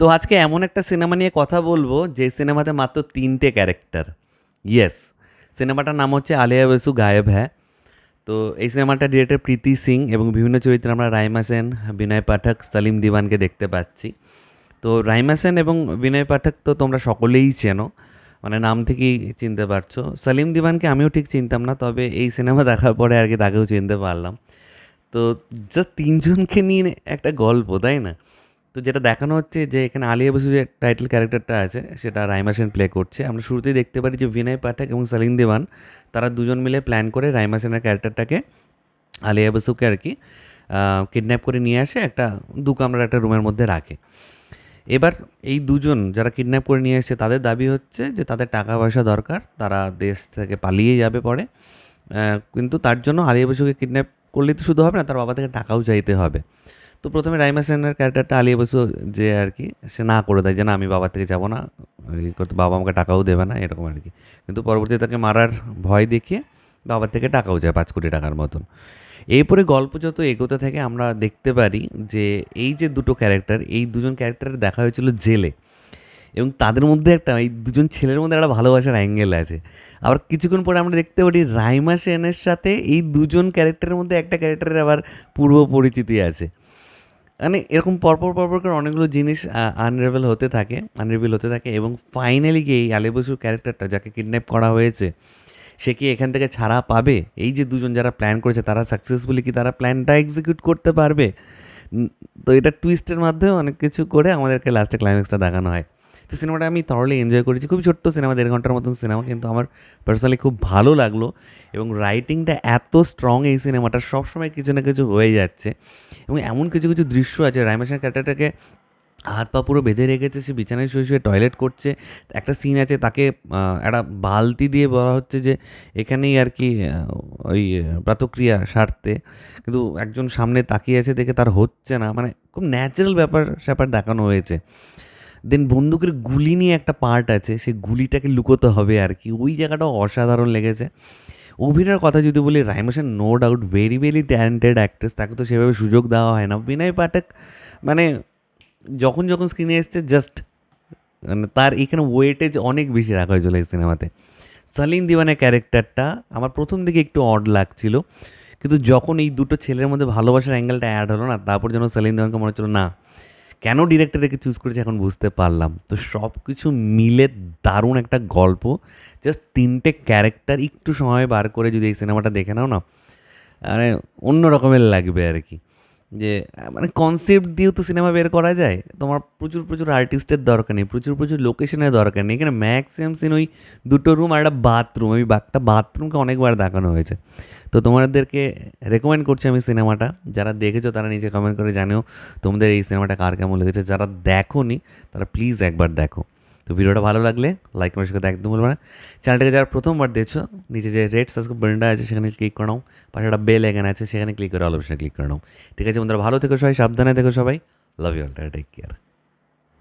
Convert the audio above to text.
তো আজকে এমন একটা সিনেমা নিয়ে কথা বলব যে সিনেমাতে মাত্র তিনটে ক্যারেক্টার। ইয়েস সিনেমাটার নাম হচ্ছে আলিয়া বসু গায়েব হ্যাঁ। তো এই সিনেমাটা ডিরেক্টর প্রীতি সিং এবং বিভিন্ন চরিত্রে আমরা রাইমা সেন, বিনয় পাঠক, সালিম দিওয়ানকে দেখতে পাচ্ছি। তো রাইমা সেন এবং বিনয় পাঠক তো তোমরা সকলেই চেনো মানে নাম থেকেই চিনতে পারছ। সালিম দিওয়ানকে আমিও ঠিক চিনতাম না, তবে এই সিনেমা দেখার পরে আর কি তাকেও চিনতে পারলাম। তো জাস্ট তিনজনকে নিয়ে একটা গল্প, তাই না? তো যেটা দেখানো হচ্ছে যে এখানে আলিয়া বসু যে টাইটেল ক্যারেক্টারটা আছে, সেটা রাইমা সেন প্লে করছে। আমরা শুরুতেই দেখতে পারি যে বিনয় পাঠক এবং সালিম দেওয়ান, তারা দুজন মিলে প্ল্যান করে রাইমা সেনের ক্যারেক্টারটাকে আলিয়া বসুকে আর কি কিডন্যাপ করে নিয়ে আসে একটা দু কামরার একটা রুমের মধ্যে রাখে। এবার এই দুজন যারা কিডন্যাপ করে নিয়ে এসেছে তাদের দাবি হচ্ছে যে তাদের টাকা পয়সা দরকার, তারা দেশ থেকে পালিয়ে যাবে পরে। কিন্তু তার জন্য আলিয়া বসুকে কিডন্যাপ করলেই তো শুধু হবে না, তার বাবা থেকে টাকাও চাইতে হবে। তো প্রথমে রাইমা সেনের ক্যারেক্টারটা আলিয়া বসু যে আর কি, সে না করে দেয় যে না, আমি বাবার থেকে যাব না করতে বাবা আমাকে টাকাও দেবে না, এরকম আর কি। কিন্তু পরবর্তীতে তাকে মারার ভয় দেখিয়ে বাবার থেকে টাকাও যায় পাঁচ কোটি টাকার মতন। এরপরে গল্প যত এগোতে থাকে আমরা দেখতে পারি যে এই যে দুটো ক্যারেক্টার, এই দুজন ক্যারেক্টারের দেখা হয়েছিল জেলে। এবং তাদের মধ্যে একটা, এই দুজন ছেলের মধ্যে একটা ভালোবাসার অ্যাঙ্গেল আছে। আবার কিছুক্ষণ পরে আমরা দেখতে পারি রাইমা সেনের সাথে এই দুজন ক্যারেক্টারের মধ্যে একটা ক্যারেক্টারের আবার পূর্ব পরিচিতি আছে। মানে এরকম পরপর পরপর করে অনেকগুলো জিনিস আনরেভেল হতে থাকে আনরিভিল হতে থাকে এবং ফাইনালি গিয়ে এই আলী বসুর ক্যারেক্টারটা যাকে কিডন্যাপ করা হয়েছে, সে কি এখান থেকে ছাড়া পাবে? এই যে দুজন যারা প্ল্যান করেছে, তারা সাকসেসফুলি কি তারা প্ল্যানটা এক্সিকিউট করতে পারবে? তো এটা টুইস্টের মাধ্যমে অনেক কিছু করে আমাদেরকে লাস্টে ক্লাইম্যাক্সটা দেখানো হয়। তো সিনেমাটা আমি থরলি এনজয় করেছি। খুব ছোট্ট সিনেমা দেড় ঘণ্টার মতন সিনেমা কিন্তু আমার পার্সোনালি খুব ভালো লাগল এবং রাইটিংটা এত স্ট্রং এই সিনেমাটা সবসময় কিছু না কিছু হয়ে যাচ্ছে এবং এমন কিছু কিছু দৃশ্য আছে রাইমেশন ক্যারেক্টারটাকে হাত পা পুরো বেঁধে রেখেছে, সে বিছানায় শুয়ে শুয়ে টয়লেট করছে। একটা সিন আছে তাকে একটা বালতি দিয়ে বলা হচ্ছে যে এখানেই আর কি ওই প্রাতক্রিয়া সারতে। কিন্তু একজন সামনে তাকিয়ে আছে দেখে তার হচ্ছে না মানে খুব ন্যাচারাল ব্যাপার স্যাপার দেখানো হয়েছে। দেন বন্দুকের গুলি নিয়ে একটা পার্ট আছে সেই গুলিটাকে লুকোতে হবে আর কি। ওই জায়গাটাও অসাধারণ লেগেছে। অভিনয়ের কথা যদি বলি রাইমোশন no doubt very very talented actress তাকে তো সেভাবে সুযোগ দেওয়া হয় না। বিনয় পাঠক মানে যখন যখন স্ক্রিনে এসছে জাস্ট মানে তার এখানে ওয়েটেজ অনেক বেশি রাখা হয়েছিল এই সিনেমাতে। সালিন দিওয়ানের ক্যারেক্টারটা আমার প্রথম দিকে একটু অড লাগছিল, কিন্তু যখন এই দুটো ছেলের মধ্যে ভালোবাসার অ্যাঙ্গেলটা অ্যাড হলো না, তারপর যেন সালিন দিওয়ানকে মনে হচ্ছিল, না কেন ডিরেক্টরকে চুজ করেছে এখন বুঝতে পারলাম। তো সব কিছু মিলে দারুণ একটা গল্প। জাস্ট তিনটে ক্যারেক্টার একটু সময় বার করে যদি এই সিনেমাটা দেখে নাও না মানে অন্য রকমের লাগবে আর কি। যে মানে কনসেপ্ট দিয়েও তো সিনেমা বের করা যায়। তোমার প্রচুর প্রচুর আর্টিস্টের দরকার নেই, প্রচুর প্রচুর লোকেশনের দরকার নেই। এখানে ম্যাক্সিমাম সিন ওই দুটো রুম আর একটা বাথরুম ওই একটা বাথরুমকে অনেকবার দেখানো হয়েছে। তো তোমাদেরকে রেকমেন্ড করছি আমি সিনেমাটা যারা দেখেছ, তারা নিচে কমেন্ট করে জানেও তোমাদের এই সিনেমাটা কার কেমন লেগেছে। যারা দেখোনি, তারা প্লিজ একবার দেখো। তো ভিডিওটা ভালো লাগলে লাইক করার সাথে একদম বলব না। চ্যানেলটাকে যারা প্রথমবার দিয়েছ নিচে যে রেড সাবস্ক্রাইব বাটনটা আছে, সেখানে ক্লিক করে নাও। পাশে একটা বেল এখানে আছে, সেখানে ক্লিক করে অল অপশানে ক্লিক করে নাও। ঠিক আছে বন্ধুরা, ভালো থেকো সবাই, সাবধানে থেকো সবাই। Love you all take care